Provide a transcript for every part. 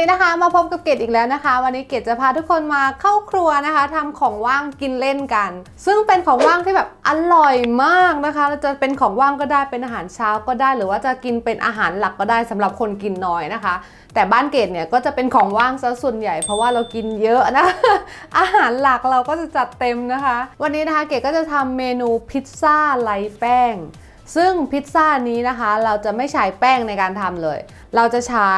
นี้นะคะมาพบกับเกดอีกแล้วนะคะ วันนี้เกดจะพาทุกคนมาเข้าครัวนะคะทำของว่างกินเล่นกัน ซึ่งเป็นของว่างที่แบบอร่อยมากนะคะจะเป็นของว่างก็ได้เป็นอาหารเช้าก็ได้ หรือว่าจะกินเป็นอาหารหลักก็ได้สำหรับคนกินน้อยนะคะ แต่บ้านเกดเนี่ยก็จะเป็นของว่างซะส่วนใหญ่ เพราะว่าเรากินเยอะนะอาหารหลักเราก็จะจัดเต็มนะคะ วันนี้นะคะเกดก็จะทำเมนูพิซซ่าไร้แป้งซึ่งพิซซ่านี้นะคะ เราจะไม่ใช้แป้งในการทำเลย เราจะใช้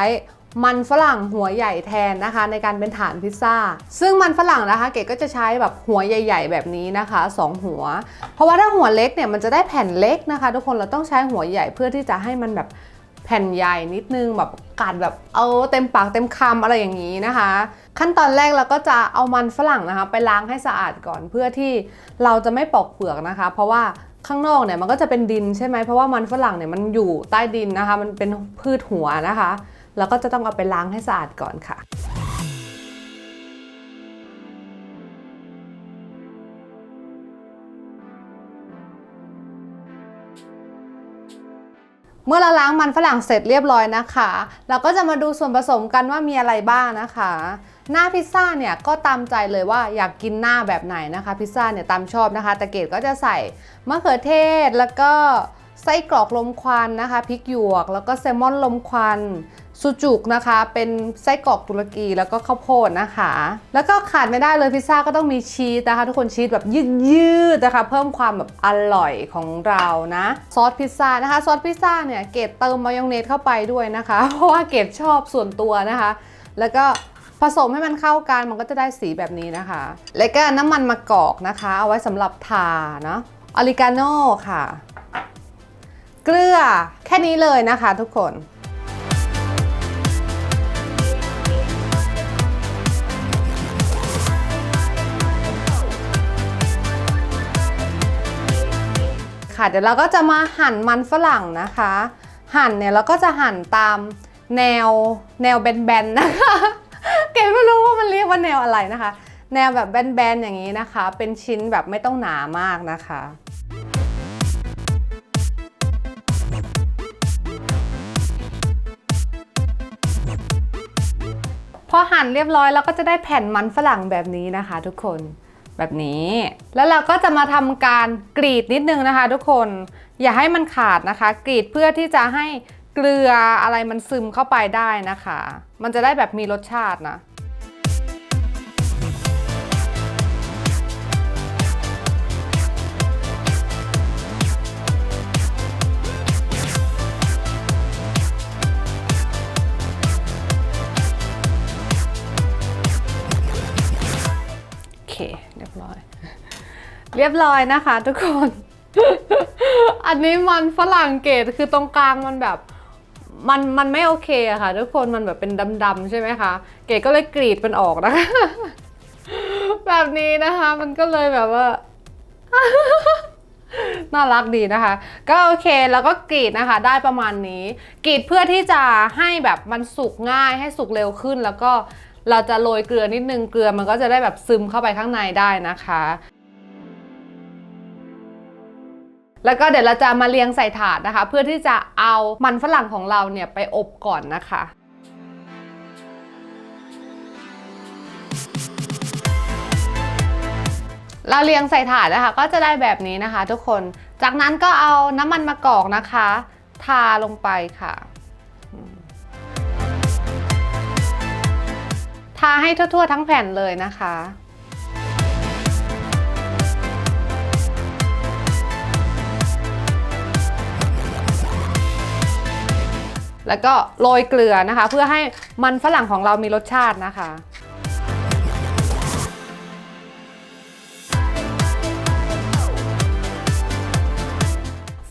มันฝรั่งหัวใหญ่แทนนะคะ ในการเป็นฐานพิซซ่า ซึ่งมันฝรั่งนะคะ เกดก็จะใช้แบบหัวใหญ่ ๆ แบบนี้นะคะสองหัว เพราะว่าถ้าหัวเล็กเนี่ยมันจะได้แผ่นเล็กนะคะ ทุกคนเราต้องใช้หัวใหญ่เพื่อที่จะให้มันแบบแผ่นใหญ่นิดนึงแบบกัดแบบเอาเต็มปากเต็มคำอะไรอย่างนี้นะคะ ขั้นตอนแรกเราก็จะเอามันฝรั่งนะคะ ไปล้างให้สะอาดก่อนเพื่อที่เราจะไม่ปอกเปลือกนะคะ เพราะว่าข้างนอกเนี่ยมันก็จะเป็นดินใช่ไหมเพราะว่ามันฝรั่งเนี่ยมันอยู่ใต้ดินนะคะ มันเป็นพืชหัวนะคะ เราก็จะต้องเอาไปล้างให้สะอาดก่อนค่ะเมื่อเราล้างมันฝรั่งเสร็จเรียบร้อยนะคะ เราก็จะมาดูส่วนผสมกันว่ามีอะไรบ้างนะคะ หน้าพิซซ่าเนี่ยก็ตามใจเลยว่าอยากกินหน้าแบบไหนนะคะ พิซซ่าเนี่ยตามชอบนะคะแต่เกดก็จะใส่มะเขือเทศแล้วก็ไส้กรอกลมควันนะคะพริกหยวก แล้วก็แซลมอนลมควัน ซูจุกนะคะเป็นไส้กรอกตุรกีแล้วก็ข้าวโพดนะคะ แล้วก็ขาดไม่ได้เลยพิซซ่าก็ต้องมีชีสนะคะ ทุกคนชีสแบบยืดๆนะคะ เพิ่มความแบบอร่อยของเรานะซอสพิซซ่านะคะซอสพิซซ่าเนี่ยเกดเติมมายองเนสเข้าไปด้วยนะคะ เพราะว่าเกดชอบส่วนตัวนะคะ แล้วก็ผสมให้มันเข้ากันมันก็จะได้สีแบบนี้นะคะ แล้วก็น้ำมันมะกอกนะคะ เอาไว้สำหรับทาเนาะออริกาโน่ค่ะ เกลือแค่นี้เลยนะคะทุกคน ค่ะ เดี๋ยวเราก็จะมาหั่นมันฝรั่งนะคะ หั่นเนี่ยเราก็จะหั่นตามแนวแนวแบนๆนะคะเกดไม่รู้ว่ามันเรียกว่าแนวอะไรนะคะ แนวแบบแบนๆอย่างนี้นะคะ เป็นชิ้นแบบไม่ต้องหนามากนะคะพอหั่นเรียบร้อยเราก็จะได้แผ่นมันฝรั่งแบบนี้นะคะทุกคน แบบนี้ แล้วเราก็จะมาทำการกรีดนิดนึงนะคะ ทุกคน อย่าให้มันขาดนะคะ กรีดเพื่อที่จะให้เกลืออะไรมันซึมเข้าไปได้นะคะ มันจะได้แบบมีรสชาตินะ อย เรียบร้อยนะคะทุกคน อันนี้มันฝรั่งเกตคือตรงกลางมันแบบมันมันไม่โอเคอะค่ะ ทุกคนมันแบบเป็นดำๆใช่ไหมคะ เกดก็เลยกรีดมันออกนะคะ แบบนี้นะคะมันก็เลยแบบว่า น่ารักดีนะคะ ก็โอเคแล้วก็กรีดนะคะ ได้ประมาณนี้ กรีดเพื่อที่จะให้แบบมันสุกง่ายให้สุกเร็วขึ้นแล้วก็ เราจะโรยเกลือนิดนึงเกลือมันก็จะได้แบบซึมเข้าไปข้างในได้นะคะ แล้วก็เดี๋ยวเราจะมาเรียงใส่ถาดนะคะ เพื่อที่จะเอามันฝรั่งของเราเนี่ยไปอบก่อนนะคะเราเรียงใส่ถาดนะคะ ก็จะได้แบบนี้นะคะ ทุกคน จากนั้นก็เอาน้ำมันมะกอกนะคะ ทาลงไปค่ะ ทาให้ทั่วๆทั้งแผ่นเลยนะคะแล้วก็โรยเกลือนะคะ เพื่อให้มันฝรั่งของเรามีรสชาตินะคะ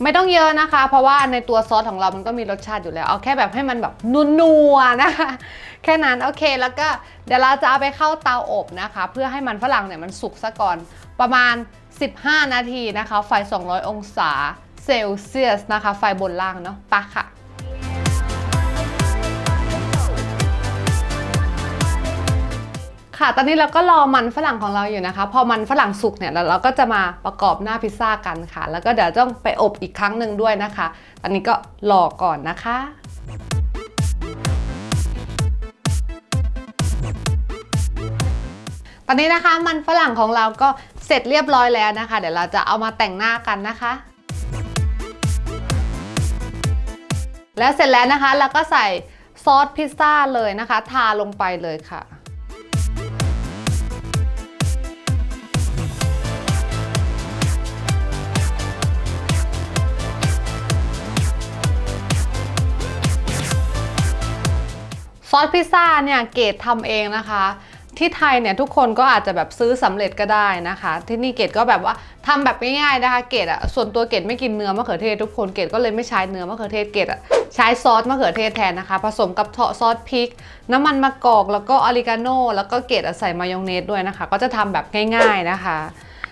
ไม่ต้องเยอะนะคะ เพราะว่าในตัวซอสของเรามันก็มีรสชาติอยู่แล้ว เอาแค่แบบให้มันแบบนัวๆนะคะ แค่นั้นโอเค แล้วก็เดี๋ยวเราจะเอาไปเข้าเตาอบนะคะ เพื่อให้มันฝรั่งเนี่ยมันสุกซะก่อนประมาณ 15 นาทีนะคะ ไฟ 200 องศาเซลเซียสนะคะ ไฟบนล่างเนาะปะค่ะค่ะ ตอนนี้เราก็รอมันฝรั่งของเราอยู่นะคะ พอมันฝรั่งสุกเนี่ยแล้วเราก็จะมาประกอบหน้าพิซซ่ากันค่ะ แล้วก็เดี๋ยวต้องไปอบอีกครั้งหนึ่งด้วยนะคะตอนนี้ก็รอก่อนนะคะ อนนี้นะคะมันฝรั่งของเราก็เสร็จเรียบร้อยแล้วนะคะ เดี๋ยวเราจะเอามาแต่งหน้ากันนะคะ แล้วเสร็จแล้วนะคะเราก็ใส่ซอสพิซซ่าเลยนะคะ ทาลงไปเลยค่ะซอสพิซซ่าเนี่ยเกดทำเองนะคะ ที่ไทยเนี่ยทุกคนก็อาจจะแบบซื้อสำเร็จก็ได้นะคะ ที่นี่เกดก็แบบว่าทำแบบง่ายๆนะคะ เกดอะส่วนตัวเกดไม่กินเนื้อมะเขือเทศทุกคนเกดก็เลยไม่ใช้เนื้อมะเขือเทศเกดอะใช้ซอสมะเขือเทศแทนนะคะ ผสมกับเถาะซอสพริก น้ำมันมะกอกแล้วก็ออริกาโนแล้วก็เกดใส่มายองเนสด้วยนะคะ ก็จะทำแบบง่าย ๆนะคะ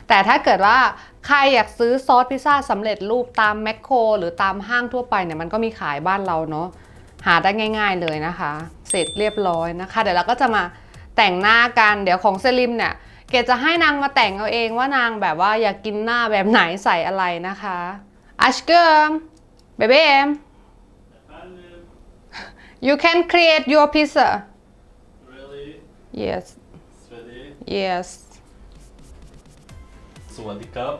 แต่ถ้าเกิดว่าใครอยากซื้อซอสพิซซ่าสำเร็จรูปตามแมคโครหรือตามห้างทั่วไปเนี่ยมันก็มีขายบ้านเราเนาะหาได้ง่าย ๆเลยนะคะ เสร็จเรียบร้อยนะคะ เดี๋ยวเราก็จะมา แต่งหน้ากันเดี๋ยวของเซริมเนี่ยเกดจะให้นางมาแต่งเอาเองว่านางแบบว่าอยากกินหน้าแบบไหนใส่อะไรนะคะอัชเกมเบเบ้ you can create your pizza Really? yes Sweaty? yes สวัสดีครับ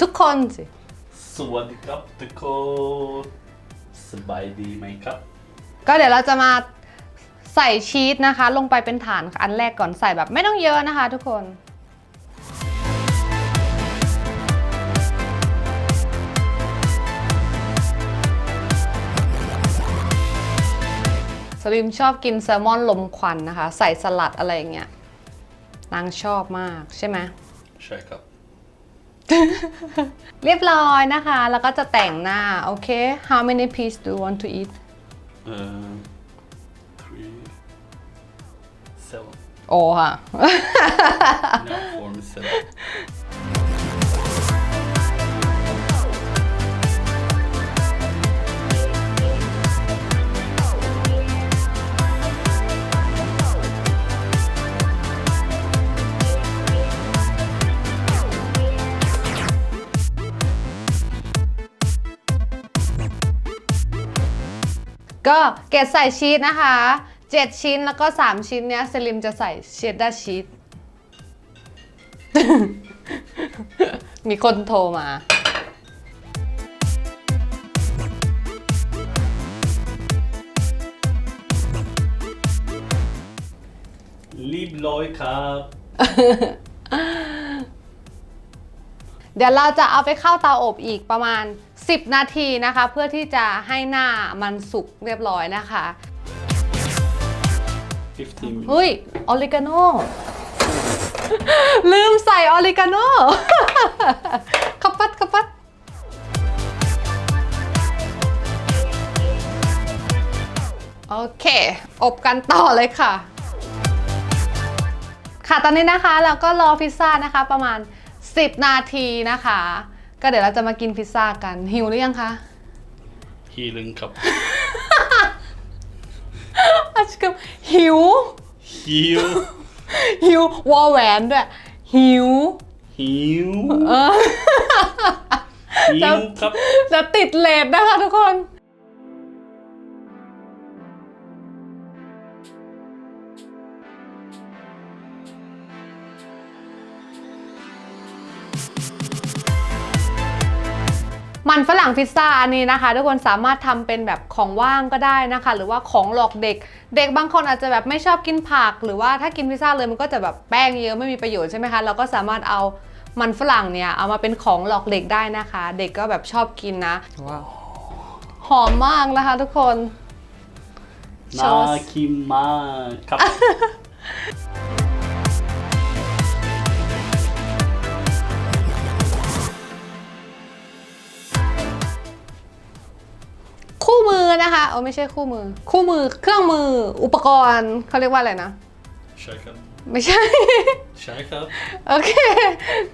ทุกคนสิสวัสดีครับทุกคนสบายดีไหมครับ ก็เดี๋ยวเราจะมา ใส่ชีสนะคะ ลงไปเป็นฐานอันแรกก่อนใส่แบบไม่ต้องเยอะนะคะ ทุกคนสลิมชอบกินแซลมอนลมควันนะคะ ใส่สลัดอะไรอย่างเงี้ยนางชอบมากใช่ไหมใช่ครับ เรียบร้อยนะคะ แล้วก็จะแต่งหน้า โอเค how many piece do you want to eat โอ้ค่ะ Now for me seven. ก็เกดใส่ชีสนะคะ 7 ชิ้นแล้วก็ 3 ชิ้นเนี้ยเซลิมจะใส่เชดดาร์ชีสมีคนโทรมา รีบร้อยครับ เดี๋ยวเราจะเอาไปเข้าเตาอบอีกประมาณ 10 นาทีนะคะ เพื่อที่จะให้หน้ามันสุกเรียบร้อยนะคะ 15 minutes เฮ้ย ออริกาโน ลืมใส่ออริกาโน ขับปัดขับปัด โอเค อบกันต่อเลยค่ะ ค่ะตอนนี้นะคะเราก็รอพิซซ่านะคะประมาณ 10 นาทีนะคะ ก็เดี๋ยวเราจะมากินพิซซ่ากันหิวหรือยังคะฮีลึงครับ อาชิค หิว หิว หิววอแหวนด้วย หิว หิว เออ หิวครับจะติดเลทนะคะทุกคน มันฝรั่งพิซซ่าอันนี้นะคะ ทุกคนสามารถทำเป็นแบบของว่างก็ได้นะคะ หรือว่าของหลอกเด็ก เด็กบางคนอาจจะแบบไม่ชอบกินผัก หรือว่าถ้ากินพิซซ่าเลยมันก็จะแบบแป้งเยอะไม่มีประโยชน์ใช่ไหมคะเราก็สามารถเอามันฝรั่งเนี่ยเอามาเป็นของหลอกเด็กได้นะคะ เด็กก็แบบชอบกินนะว้าวหอมมากนะคะทุกคนน่ากินมากครับ เออไม่ใช่คู่มือ คู่มือเครื่องมืออุปกรณ์เขาเรียกว่าอะไรนะ ใช่ครับ ไม่ใช่ ใช่ครับ โอเค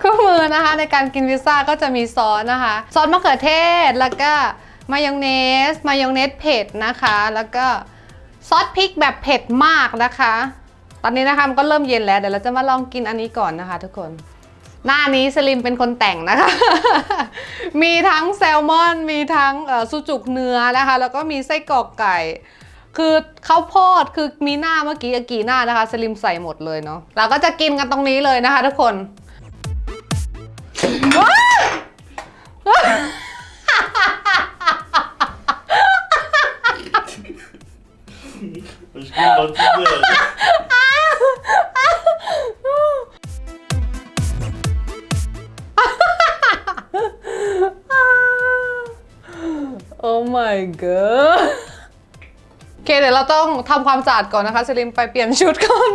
คู่มือนะคะในการกินพิซซ่าก็จะมีซอสนะคะ ซอสมะเขือเทศแล้วก็มายองเนส มายองเนสเผ็ดนะคะ แล้วก็ซอสพริกแบบเผ็ดมากนะคะ ตอนนี้นะคะมันก็เริ่มเย็นแล้ว เดี๋ยวเราจะมาลองกินอันนี้ก่อนนะคะทุกคน หน้านี้สลิมเป็นคนแต่งนะคะ มีทั้งแซลมอน มีทั้งสุจุกเนื้อนะคะ แล้วก็มีไส้กรอกไก่ คือข้าวโพดคือมีหน้าเมื่อกี้กี่หน้านะคะ สลิมใส่หมดเลยเนาะเราก็จะกินกันตรงนี้เลยนะคะทุกคน ทำความสะอาดก่อนนะคะสลิมไปเปลี่ยนชุดก่อน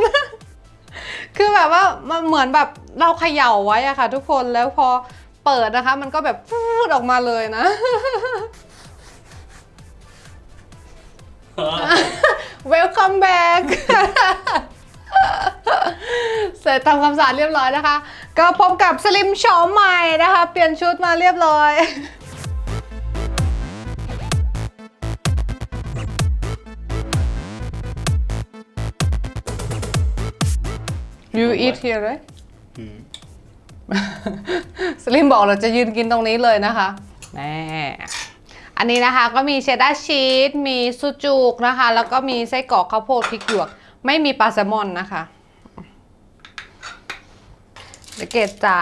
คือแบบว่ามันเหมือนแบบเราเขย่าไว้อะค่ะ ทุกคนแล้วพอเปิดนะคะ มันก็แบบพูดออกมาเลยนะ Welcome back เสร็จทำความสะอาดเรียบร้อยนะคะ ก็พบกับสลิมโฉมใหม่นะคะ เปลี่ยนชุดมาเรียบร้อย You eat here right สลิมบอกเราจะยืนกินตรงนี้เลยนะคะแน่อันนี้นะคะก็มีเชดดาร์ชีส มีซูจุกนะคะ แล้วก็มีไส้กรอกข้าวโพดพริกหยวก ไม่มีปลาแซลมอนนะคะเดี๋ยวเกดจะ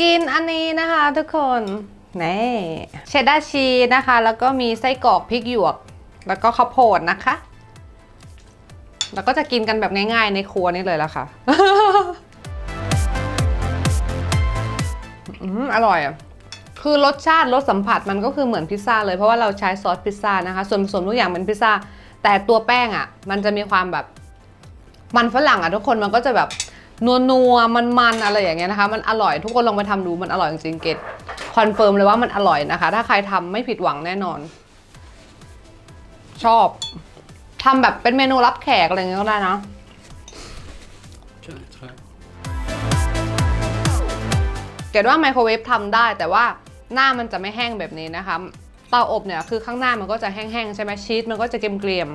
กินอันนี้นะคะทุกคนนี่เชดดาร์ชีสนะคะ แล้วก็มีไส้กรอกพริกหยวก แล้วก็ข้าวโพดนะคะ แล้วก็จะกินกันแบบง่ายๆในครัวนี่เลยละค่ะ อืมอร่อยอะคือรสชาติรสสัมผัสมันก็คือเหมือนพิซซ่าเลยเพราะว่าเราใช้ซอสพิซซ่านะคะ ส่วนผสมทุกอย่างเป็นพิซซ่า แต่ตัวแป้งอะ มันจะมีความแบบ มันฝรั่งอะทุกคนมันก็จะแบบนัวนัวมันมันๆอะไรอย่างเงี้ยนะคะ มันอร่อยทุกคนลองไปทำดูมันอร่อยจริงๆเกดคอนเฟิร์มเลยว่ามันอร่อยนะคะ ถ้าใครทำไม่ผิดหวังแน่นอน ชอบ ทำแบบเป็นเมนูรับแขกอะไรเงี้ยก็ได้นะเกดว่าไมโครเวฟทำได้ แต่ว่าหน้ามันจะไม่แห้งแบบนี้นะคะเตาอบเนี่ยคือข้างหน้ามันก็จะแห้งๆใช่ไหมชีสมันก็จะเกรียม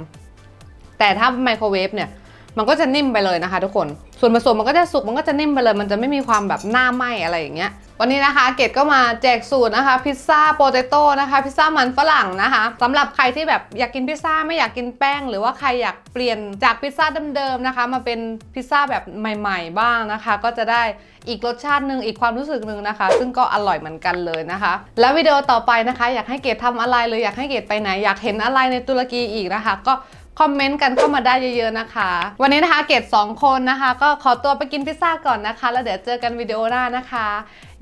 ๆแต่ถ้าไมโครเวฟเนี่ยมันก็จะนิ่มไปเลยนะคะ ทุกคน ส่วนผสมมันก็จะสุกมันก็จะนิ่มไปเลย มันจะไม่มีความแบบหน้าไหมอะไรอย่างเงี้ย วันนี้นะคะเกดก็มาแจกสูตรนะคะพิซซ่าโปเตโต้นะคะพิซซ่ามันฝรั่งนะคะสำหรับใครที่แบบอยากกินพิซซ่าไม่อยากกินแป้ง หรือว่าใครอยากเปลี่ยนจากพิซซ่าเดิมๆนะคะ มาเป็นพิซซ่าแบบใหม่ ๆ บ้างนะคะ ก็จะได้อีกรสชาติหนึ่งอีกความรู้สึกหนึ่งนะคะ ซึ่งก็อร่อยเหมือนกันเลยนะคะ แล้ววิดีโอต่อไปนะคะ อยากให้เกดทำอะไรหรืออยากให้เกดไปไหนอยากเห็นอะไรในตุรกีอีกนะคะ ก็คอมเมนต์กันเข้ามาได้เยอะๆนะคะ วันนี้นะคะเกดสองคนนะคะ ก็ขอตัวไปกินพิซซ่าก่อนนะคะ แล้วเดี๋ยวเจอกันวิดีโอหน้านะคะ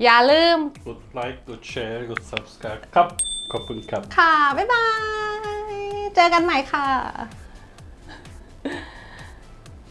อย่าลืม กดไลค์ กดแชร์ กด subscribe ครับ ขอบคุณครับ ค่ะ บ๊ายบาย เจอกันใหม่ค่ะ